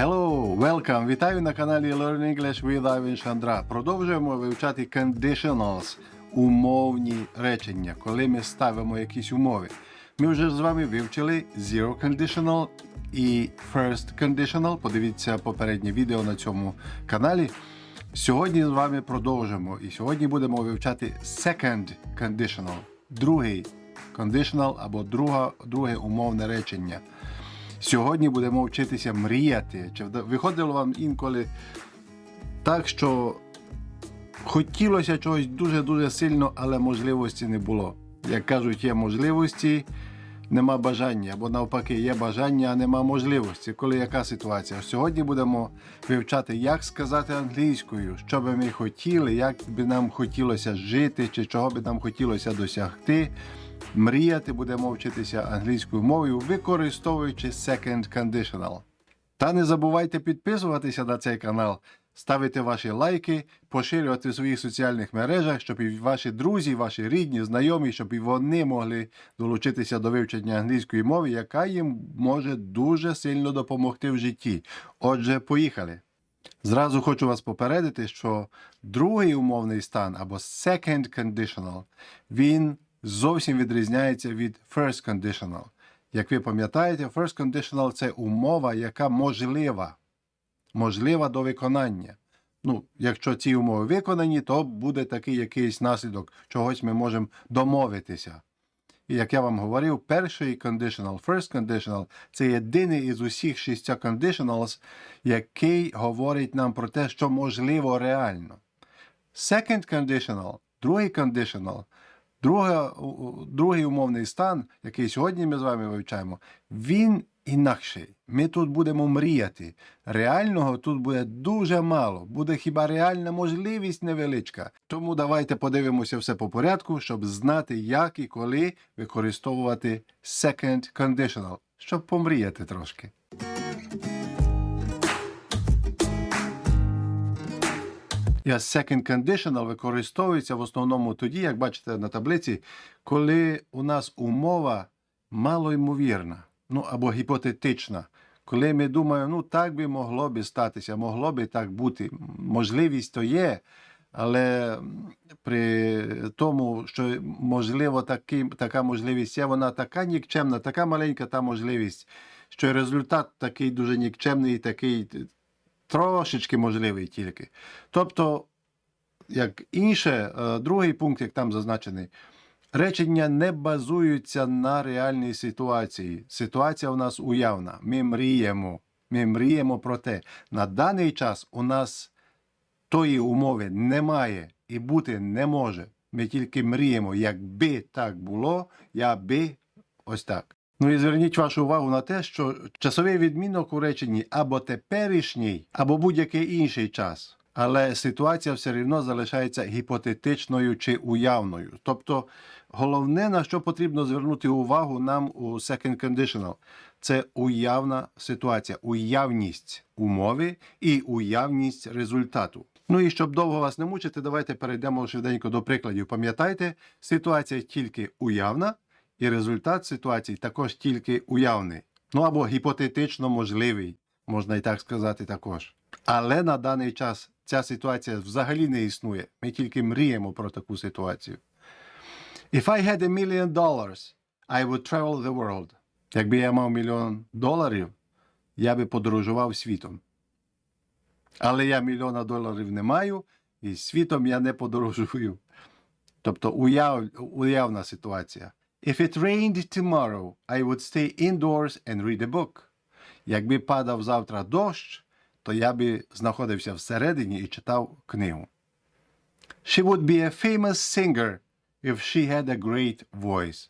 Hello, welcome! Вітаю на каналі Learn English with Ivan Шандра. Продовжуємо вивчати conditionals, умовні речення, коли ми ставимо якісь умови. Ми вже з вами вивчили zero conditional і first conditional. Подивіться попереднє відео на цьому каналі. Сьогодні з вами продовжимо. І сьогодні будемо вивчати second conditional, другий conditional або друга, друге умовне речення. Сьогодні будемо вчитися мріяти. Чи виходило вам інколи так, що хотілося чогось дуже-дуже сильно, але можливості не було. Як кажуть, є можливості, нема бажання, або навпаки, є бажання, а нема можливості. Коли яка ситуація? Сьогодні будемо вивчати, як сказати англійською, що би ми хотіли, як би нам хотілося жити, чи чого би нам хотілося досягти. Мріяти будемо вчитися англійською мовою, використовуючи second conditional. Та не забувайте підписуватися на цей канал, ставити ваші лайки, поширювати в своїх соціальних мережах, щоб і ваші друзі, ваші рідні, знайомі, щоб і вони могли долучитися до вивчення англійської мови, яка їм може дуже сильно допомогти в житті. Отже, поїхали. Зразу хочу вас попередити, що другий умовний стан або second conditional, він зовсім відрізняється від first conditional. Як ви пам'ятаєте, first conditional це умова, яка можлива, можлива до виконання. Ну, якщо ці умови виконані, то буде такий якийсь наслідок, чогось ми можемо домовитися. І як я вам говорив, перший conditional, first conditional – це єдиний із усіх шістя conditionals, який говорить нам про те, що можливо реально. Second conditional, другий conditional, друга, другий умовний стан, який сьогодні ми з вами вивчаємо, він інакший. Ми тут будемо мріяти. Реального тут буде дуже мало, буде хіба реальна можливість невеличка. Тому давайте подивимося все по порядку, щоб знати, як і коли використовувати second conditional, щоб помріяти трошки. Second conditional використовується в основному тоді, як бачите на таблиці, коли у нас умова малоймовірна, ну або гіпотетична. Коли ми думаємо, ну так би могло би статися, могло би так бути. Можливість то є, але при тому, що можливо таки, така можливість є, вона така нікчемна, така маленька та можливість, що результат такий дуже нікчемний, такий трошечки можливий тільки. Тобто, як інше, е, другий пункт, як там зазначений, речення не базуються на реальній ситуації. Ситуація у нас уявна. Ми мріємо. Ми мріємо про те. На даний час у нас тої умови немає і бути не може. Ми тільки мріємо, якби так було, я би ось так. Ну і зверніть вашу увагу на те, що часовий відмінок у реченні або теперішній, або будь-який інший час. Але ситуація все рівно залишається гіпотетичною чи уявною. Тобто головне, на що потрібно звернути увагу нам у second conditional, це уявна ситуація, уявність умови і уявність результату. Ну і щоб довго вас не мучити, давайте перейдемо швиденько до прикладів. Пам'ятайте, ситуація тільки уявна, і результат ситуації також тільки уявний. Ну або гіпотетично можливий, можна і так сказати також. Але на даний час ця ситуація взагалі не існує. Ми тільки мріємо про таку ситуацію. If I had a million dollars, I would travel the world. Якби я мав мільйон доларів, я би подорожував світом. Але я мільйона доларів не маю, і світом я не подорожую. Тобто уяв, уявна ситуація. If it rained tomorrow, I would stay indoors and read a book. Якби падав завтра дощ, то я би знаходився всередині і читав книгу. She would be a famous singer if she had a great voice.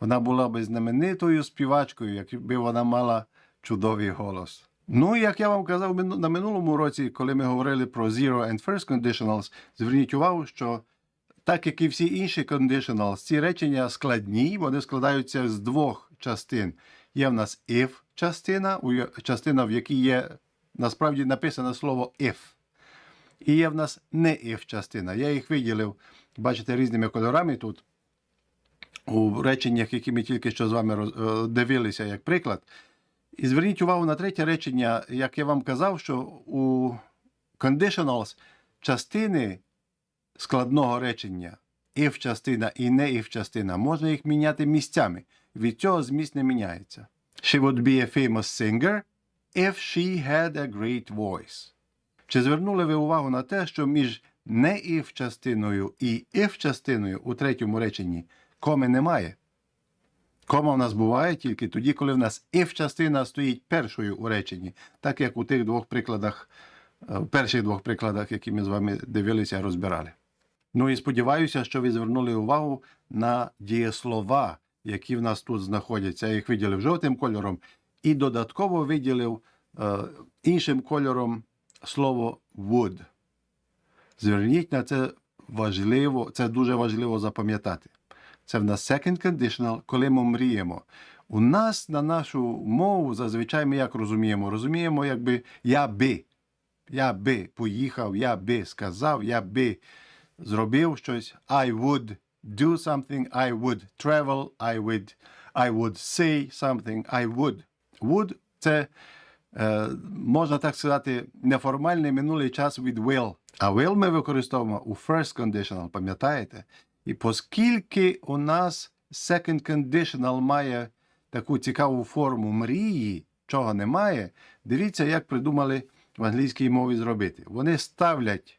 Вона була би знаменитою співачкою, якби вона мала чудовий голос. Ну, як я вам казав на минулому році, коли ми говорили про zero and first conditionals, зверніть увагу, що так як і всі інші conditionals, ці речення складні, вони складаються з двох частин. Є в нас if частина, частина, в якій є насправді написане слово if. І є в нас не if частина. Я їх виділив, бачите, різними кольорами тут. У реченнях, які ми тільки що з вами е, дивилися, як приклад. І зверніть увагу на третє речення, як я вам казав, що у conditionals частини складного речення if частина і не if частина, можна їх міняти місцями. Від цього зміст не міняється. She would be a famous singer if she had a great voice. Чи звернули ви увагу на те, що між не if частиною і if частиною у третьому реченні коми немає? Кома в нас буває тільки тоді, коли в нас if частина стоїть першою у реченні, так як у тих двох прикладах, е, перших двох прикладах, які ми з вами дивилися, розбирали. Ну і сподіваюся, що ви звернули увагу на дієслова, які в нас тут знаходяться. Я їх виділив жовтим кольором і додатково виділив е, іншим кольором слово would. Зверніть на це важливо, це дуже важливо запам'ятати. Це в нас second conditional, коли ми мріємо. У нас на нашу мову зазвичай ми як розуміємо? Розуміємо, якби я би. Я би поїхав, я би сказав, я би зробив щось. I would do something, I would travel, I would, I would say something, I would. Would – це, е, можна так сказати, неформальний минулий час від will. А will ми використовуємо у first conditional, пам'ятаєте? І оскільки у нас second conditional має таку цікаву форму мрії, чого немає, дивіться, як придумали в англійській мові зробити. Вони ставлять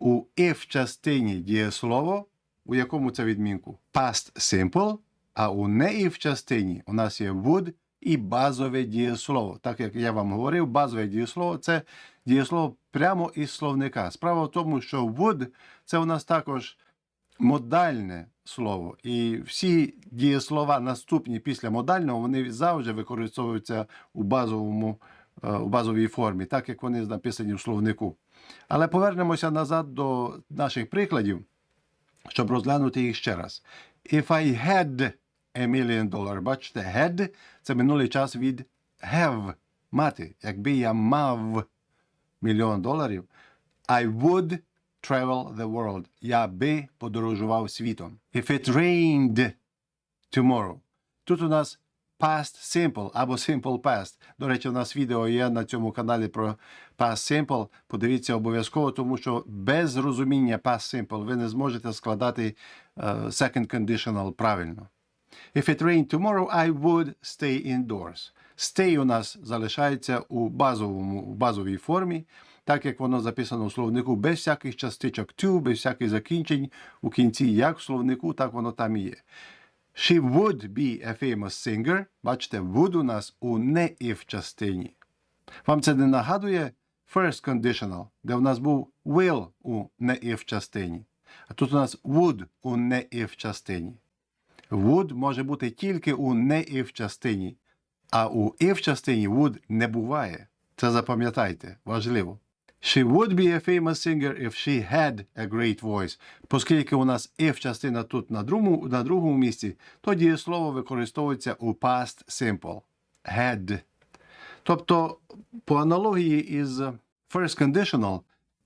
у if частині дієслово, у якому це відмінку? Past simple, а у не if частині у нас є would і базове дієслово. Так як я вам говорив, базове дієслово це дієслово прямо із словника. Справа в тому, що would це у нас також модальне слово. І всі дієслова наступні після модального, вони завжди використовуються у базовому, е, у базовій формі, так як вони написані в словнику. Але повернемося назад до наших прикладів, щоб розглянути їх ще раз. If I had a million dollar, бачите, had – це минулий час від have – мати. Якби я мав мільйон доларів, I would travel the world. Я би подорожував світом. If it rained tomorrow. Тут у нас past simple або simple past. До речі, у нас відео є на цьому каналі про past simple. Подивіться обов'язково, тому що без розуміння past simple ви не зможете складати е, second conditional правильно. If it rained tomorrow, I would stay indoors. Stay у нас залишається у базовому, у базовій формі, так як воно записано в словнику, без всяких частичок to, без всяких закінчень у кінці, як в словнику, так воно там і є. She would be a famous singer. Бачите, would у нас у не if частині. Вам це не нагадує first conditional, де в нас був will у не if частині. А тут у нас would у не if частині. Would може бути тільки у не if частині, а у if частині would не буває. Це запам'ятайте, важливо. She would be a famous singer if she had a great voice. Оскільки у нас if частина тут на другому, на другому місці, то дієслово використовується у past simple. Had. Тобто, по аналогії із first conditional,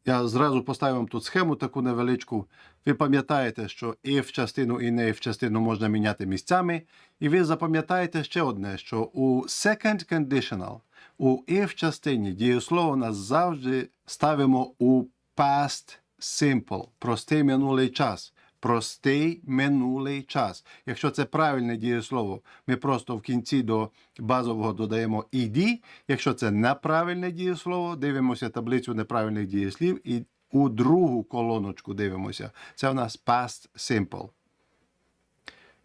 я зразу поставив вам тут схему таку невеличку. Ви пам'ятаєте, що if частину і не if частину можна міняти місцями. І ви запам'ятаєте ще одне, що у second conditional, у if частині дієслово нас завжди ставимо у past simple, простий минулий час. Простий минулий час. Якщо це правильне дієслово, ми просто в кінці до базового додаємо «ed». Якщо це неправильне дієслово, дивимося таблицю неправильних дієслів і у другу колоночку дивимося. Це у нас past simple.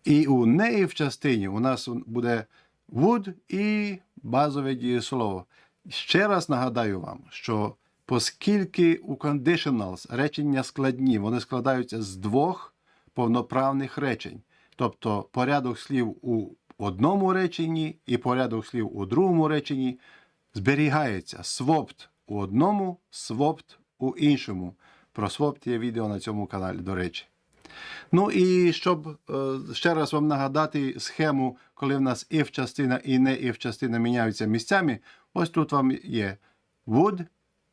І у неї в частині у нас буде would і базове дієслово. Ще раз нагадаю вам, що оскільки у conditionals речення складні, вони складаються з двох повноправних речень. Тобто порядок слів у одному реченні і порядок слів у другому реченні зберігається. Swapped у одному, swapped у іншому. Про swapped є відео на цьому каналі, до речі. Ну і щоб е, ще раз вам нагадати схему, коли в нас if частина і не if частина міняються місцями, ось тут вам є would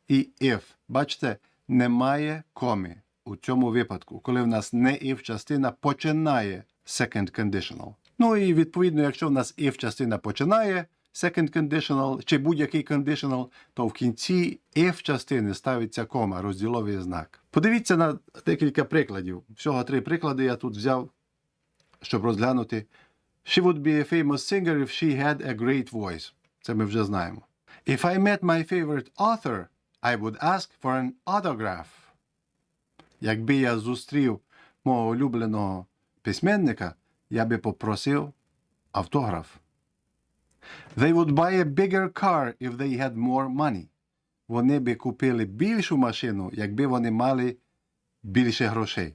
і if. Бачите, немає коми у цьому випадку, коли в нас не if частина починає second conditional. Ну і відповідно, якщо в нас if частина починає second conditional чи будь-який conditional, то в кінці if частини ставиться кома, розділовий знак. Подивіться на декілька прикладів. Всього три приклади я тут взяв, щоб розглянути. She would be a famous singer if she had a great voice. Це ми вже знаємо. If I met my favorite author, I would ask for an autograph. Якби я зустрів мого улюбленого письменника, я би попросив автограф. They would buy a bigger car if they had more money. Вони би купили більшу машину, якби вони мали більше грошей.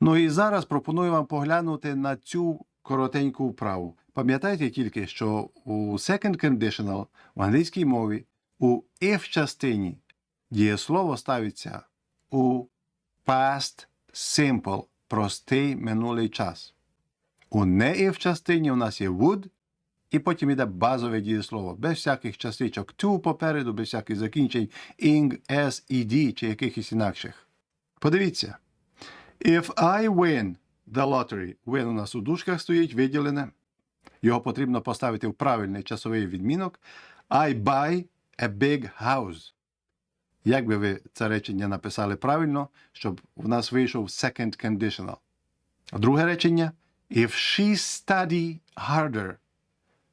Ну і зараз пропоную вам поглянути на цю коротеньку вправу. Пам'ятайте тільки, що у second conditional в англійській мові у if частині дієслово ставиться у past simple, простий минулий час. У не if частині у нас є would, і потім йде базове дієслово, без всяких частичок to попереду, без всяких закінчень ing, s, ed чи якихось інакших. Подивіться. If I win the lottery, win у нас у дужках стоїть виділене. Його потрібно поставити в правильний часовий відмінок. I buy a big house. Як би ви це речення написали правильно, щоб в нас вийшов second conditional. Друге речення. If she study harder,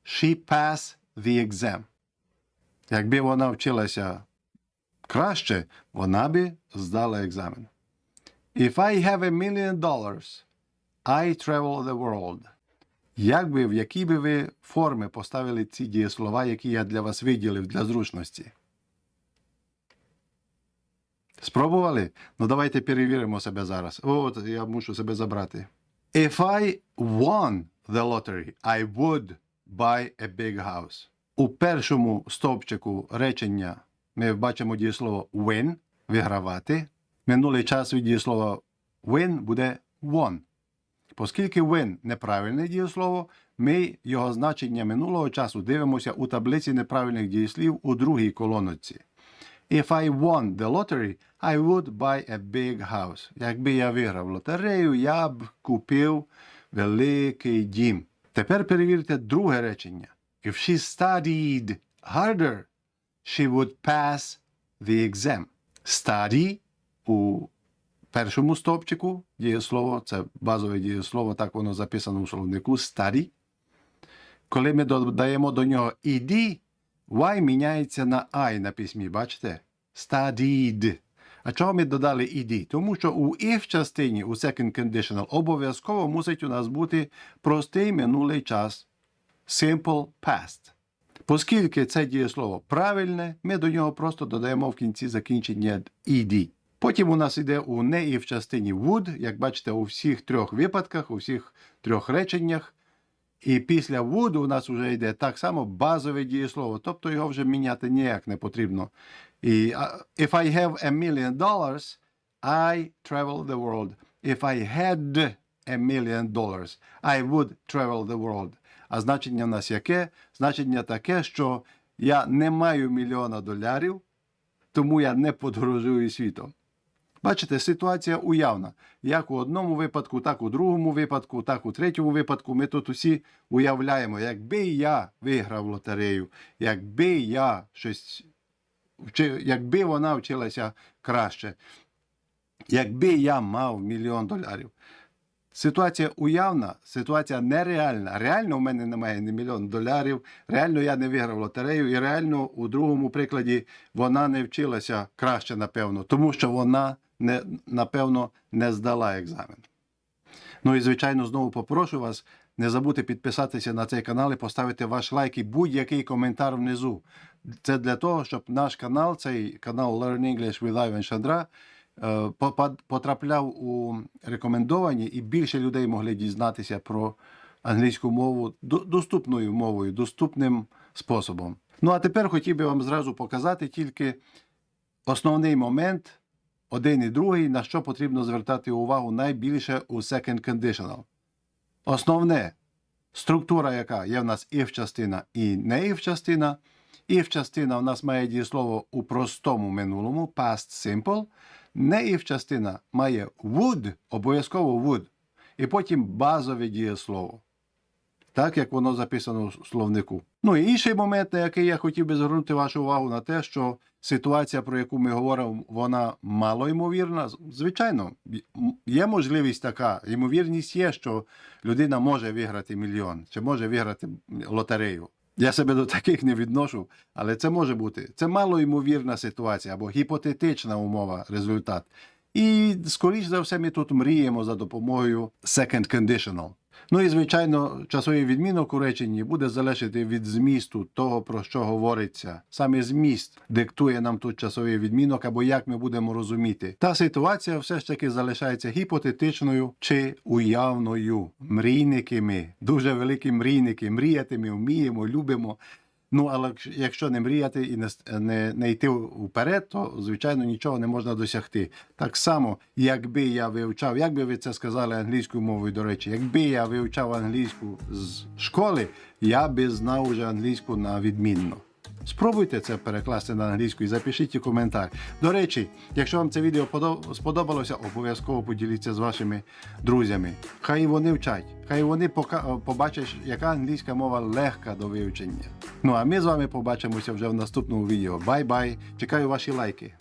she pass the exam. Якби вона вчилася краще, вона би здала екзамен. If I have a million dollars, I travel the world. Як би, в якій би ви форми поставили ці дієслова, які я для вас виділив для зручності? Спробували? Ну давайте перевіримо себе зараз. От я мушу себе забрати. If I won the lottery, I would buy a big house. У першому стовпчику речення ми бачимо дієслово win вигравати. Минулий час від дієслова win буде won. Оскільки win неправильне дієслово, ми його значення минулого часу дивимося у таблиці неправильних дієслів у другій колоночці. If I won the lottery, I would buy a big house. Якби я виграв лотерею, я б купив великий дім. Тепер перевірте друге речення. If she studied harder, she would pass the exam. Study у першому стовпчику дієслово, це базове дієслово, так воно записано у словнику study. Коли ми додаємо до нього ed, y міняється на I на письмі, бачите? Studied. А чого ми додали ed? Тому що у if частині, у second conditional, обов'язково мусить у нас бути простий минулий час. Simple past. Оскільки це дієслово правильне, ми до нього просто додаємо в кінці закінчення ed. Потім у нас йде у не і в частині would, як бачите, у всіх трьох випадках, у всіх трьох реченнях. І після would у нас вже йде так само базове дієслово, тобто його вже міняти ніяк не потрібно. І if I have a million dollars, I travel the world. If I had a million dollars, I would travel the world. А значення в нас яке? Значення таке, що я не маю мільйона долярів, тому я не подорожую світом. Бачите, ситуація уявна. Як у одному випадку, так у другому випадку, так у третьому випадку. Ми тут усі уявляємо, якби я виграв лотерею, якби я щось якби вона вчилася краще, якби я мав мільйон доларів. Ситуація уявна, ситуація нереальна. Реально в мене немає ні мільйон доларів, реально я не виграв лотерею, і реально у другому прикладі вона не вчилася краще, напевно, тому що вона не, напевно не здала екзамен. Ну і звичайно, знову попрошу вас не забудьте підписатися на цей канал і поставити ваш лайк і будь-який коментар внизу. Це для того, щоб наш канал, цей канал Learn English with Ivan Шандра, е, потрапляв у рекомендовані і більше людей могли дізнатися про англійську мову доступною мовою, доступним способом. Ну а тепер хотів би вам зразу показати тільки основний момент, один і другий, на що потрібно звертати увагу найбільше у second conditional. Основне структура, яка є в нас if частина і не if частина. If частина в нас має дієслово у простому минулому, past simple. Не if частина має would, обов'язково would. і потім базове дієслово. Так як воно записано в словнику. Ну і інший момент, на який я хотів би звернути вашу увагу на те, що ситуація, про яку ми говоримо, вона малоймовірна. Звичайно, є можливість така, ймовірність є, що людина може виграти мільйон, чи може виграти лотерею. Я себе до таких не відношу, але це може бути. Це малоймовірна ситуація або гіпотетична умова, результат. І, скоріш за все, ми тут мріємо за допомогою second conditional. Ну і, звичайно, часовий відмінок у реченні буде залежати від змісту того, про що говориться. Саме зміст диктує нам тут часовий відмінок, або як ми будемо розуміти. Та ситуація все ж таки залишається гіпотетичною чи уявною. Мрійники ми, дуже великі мрійники. Мріяти ми вміємо, любимо. Ну, але якщо- не мріяти і не, не, не йти вперед, то звичайно нічого не можна досягти. Так само, якби я вивчав, як би ви це сказали англійською мовою, до речі, якби я вивчав англійську з школи, я би знав уже англійську на відмінно. Спробуйте це перекласти на англійську і запишіть коментар. До речі, якщо вам це відео сподобалося, обов'язково поділіться з вашими друзями. Хай вони вчать, хай вони побачать, яка англійська мова легка до вивчення. Ну а ми з вами побачимося вже в наступному відео. Бай-бай! Чекаю ваші лайки.